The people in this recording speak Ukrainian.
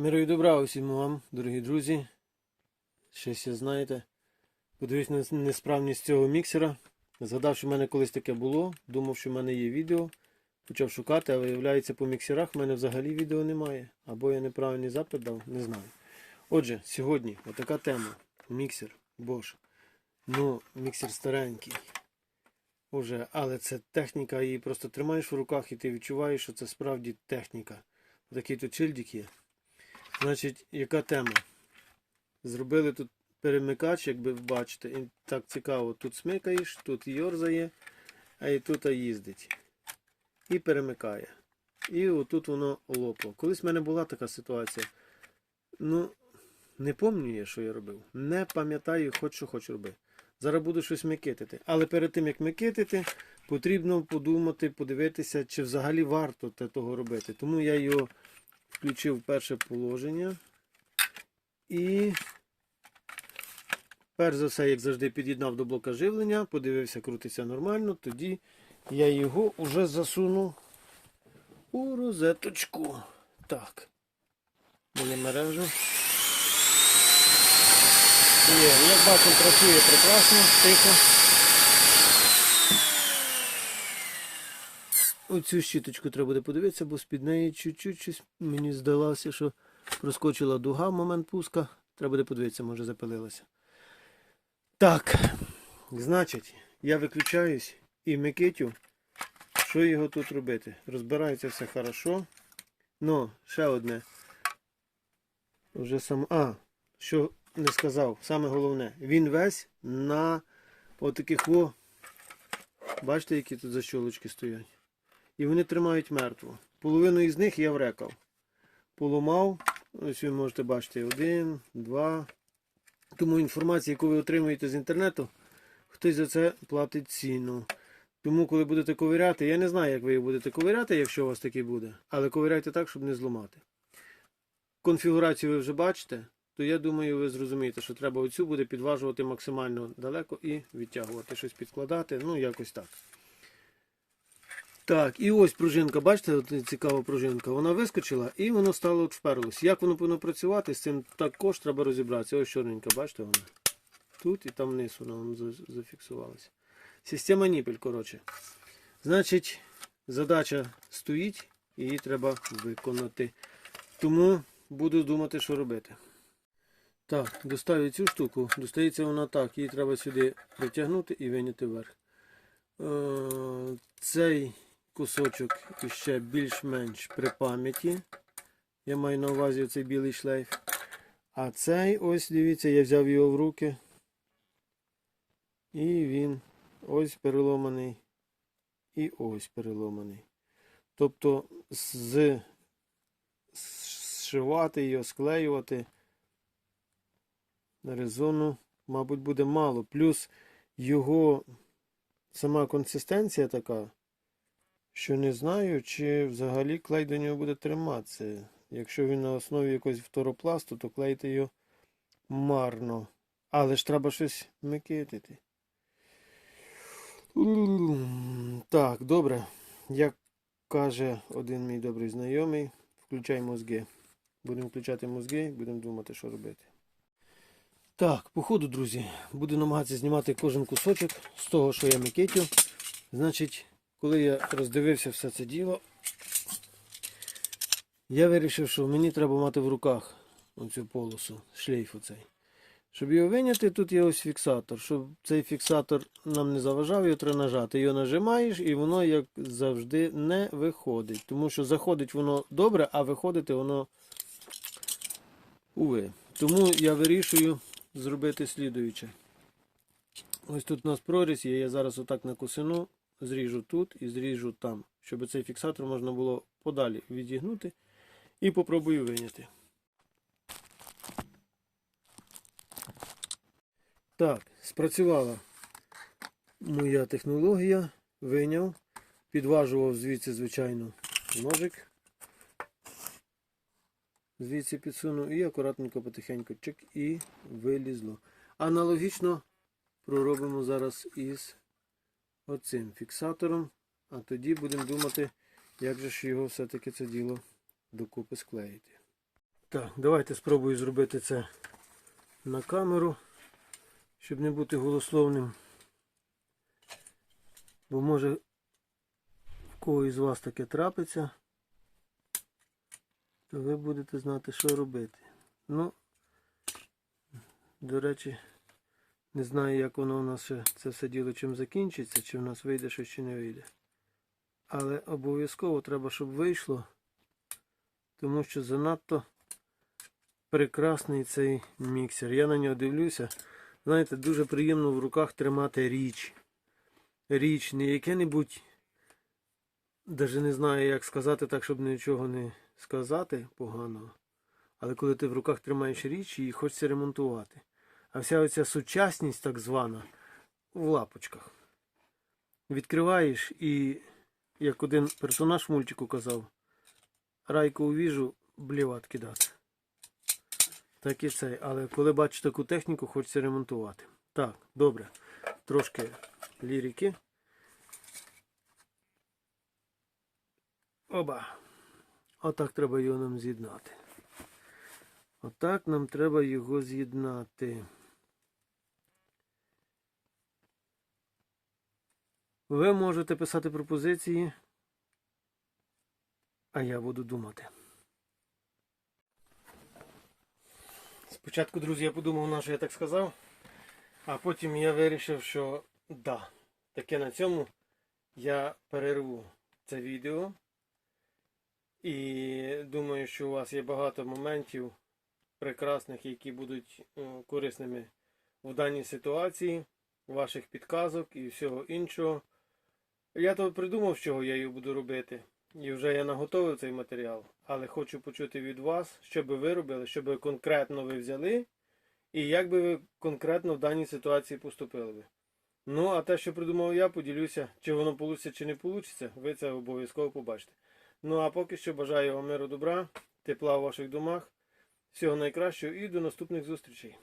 Миру і добра усім вам, дорогі друзі. Щось я знаєте. Подивись на несправність цього міксера. Згадав, що в мене колись таке було. Думав, що в мене є відео. Почав шукати, а виявляється, по міксерах в мене взагалі відео немає. Або я неправильний запит дав, не знаю. Отже, сьогодні отака тема. Міксер Bosch. Ну, міксер старенький. Уже, але це техніка, її просто тримаєш в руках і ти відчуваєш, що це справді техніка. Такий тут чильдик є. Значить, яка тема? Зробили тут перемикач, як ви бачите, і так цікаво. Тут смикаєш, тут йорзає, а і тут їздить. І перемикає. І отут воно лопло. Колись в мене була така ситуація. Ну, не пам'ятаю що я робив. Не пам'ятаю, хоч що хочу робити. Зараз буду щось микитити. Але перед тим, як микитити, потрібно подумати, подивитися, чи взагалі варто те того робити. Тому я його включив перше положення. І перш за все, як завжди, під'єднав до блока живлення, подивився, крутиться нормально, тоді я його вже засуну у розеточку. Так. Буде мережу. Є, як бачимо, працює прекрасно, тихо. Оцю щіточку треба буде подивитися, бо з-під неї чуть-чуть щось мені здалося, що проскочила дуга в момент пуска. Треба буде подивитися, може запилилася. Так, значить, я виключаюсь і Микитю, що його тут робити? Розбирається все хорошо. Ну, ще одне. Вже сам. А, що не сказав, саме головне, він весь на отаких о. Бачите, які тут защолочки стоять? І вони тримають мертво. Половину із них я врекав. Поламав. Ось ви можете бачити один, два. Тому інформація, яку ви отримуєте з інтернету, хтось за це платить ціну. Тому, коли будете ковиряти, я не знаю, як ви їх будете ковиряти, якщо у вас таке буде, але ковиряйте так, щоб не зламати. Конфігурацію ви вже бачите, то я думаю, ви зрозумієте, що треба оцю буде підважувати максимально далеко і відтягувати, щось підкладати, ну якось так. Так, і ось пружинка, бачите, цікава пружинка, вона вискочила і воно стало от вперлось. Як воно повинно працювати, з цим також треба розібратися. Ось чорненька, бачите вона? Тут і там вниз воно за- зафіксувалася. Система ніпель, коротше. Значить, задача стоїть, її треба виконати. Тому буду думати, що робити. Так, доставлю цю штуку. Достається вона так, її треба сюди притягнути і виняти вверх. Е, Цей кусочок ще більш-менш при пам'яті. Я маю на увазі цей білий шлейф. А цей, ось, дивіться, я взяв його в руки. І він ось переломаний. І ось переломаний. Тобто з зшивати його, склеювати резону, мабуть, буде мало. Плюс його сама консистенція така, що не знаю, чи взагалі клей до нього буде триматися. Якщо він на основі якогось фторопласту, то клеїти його марно. Але ж треба щось микитити. Так, добре. Як каже один мій добрий знайомий, включай мозги. Будемо включати мозги, будемо думати, що робити. Так, по ходу, друзі, буду намагатися знімати кожен кусочок з того, що я микитю. Значить, коли я роздивився все це діло, я вирішив, що мені треба мати в руках оцю полосу, шлейф оцей. Щоб його виняти, тут є ось фіксатор. Щоб цей фіксатор нам не заважав, його треба нажати. Його нажимаєш і воно, як завжди, не виходить. Тому що заходить воно добре, а виходити воно уви. Тому я вирішую зробити слідуюче. Ось тут у нас прорізь є, я зараз отак на косину зріжу тут і зріжу там, щоб цей фіксатор можна було подалі відігнути і попробую виняти. Так, спрацювала моя технологія, виняв, підважував звідси, звичайно, ножик. Звідси підсунув і акуратненько потихеньку чик і вилізло. Аналогічно проробимо зараз із оцим фіксатором, а тоді будемо думати, як же ж його все-таки це діло докупи склеїти. Так, давайте спробую зробити це на камеру, щоб не бути голословним. Бо може в кого із вас таке трапиться, то ви будете знати, що робити. Ну, до речі, не знаю, як воно у нас ще це все діло чим закінчиться, чи в нас вийде щось, чи не вийде. Але обов'язково треба, щоб вийшло, тому що занадто прекрасний цей міксер. Я на нього дивлюся. Знаєте, дуже приємно в руках тримати річ. Річ, не яке-небудь, навіть не знаю, як сказати так, щоб нічого не сказати поганого. Але коли ти в руках тримаєш річ, її хочеться ремонтувати. А вся оця сучасність, так звана, в лапочках. Відкриваєш і, як один персонаж в мультику казав, райку увіжу, бліват кидати. Так і цей. Але коли бачу таку техніку, хочеться ремонтувати. Так, добре. Трошки лірики. Оба. Отак треба його нам з'єднати. Отак нам треба його з'єднати. Ви можете писати пропозиції, а я буду думати. Спочатку, друзі, я подумав, на що я так сказав, а потім я вирішив, що да, таке на цьому я перерву це відео. І думаю, що у вас є багато моментів прекрасних, які будуть е, корисними в даній ситуації, ваших підказок і всього іншого. Я то придумав, з чого я його буду робити. І вже я наготовив цей матеріал, але хочу почути від вас, що би ви робили, що би конкретно ви взяли, і як би ви конкретно в даній ситуації поступили би. Ну, а те, що придумав я, поділюся, чи воно вийде, чи не вийде, ви це обов'язково побачите. Ну а поки що бажаю вам миру добра, тепла в ваших домах, всього найкращого і до наступних зустрічей.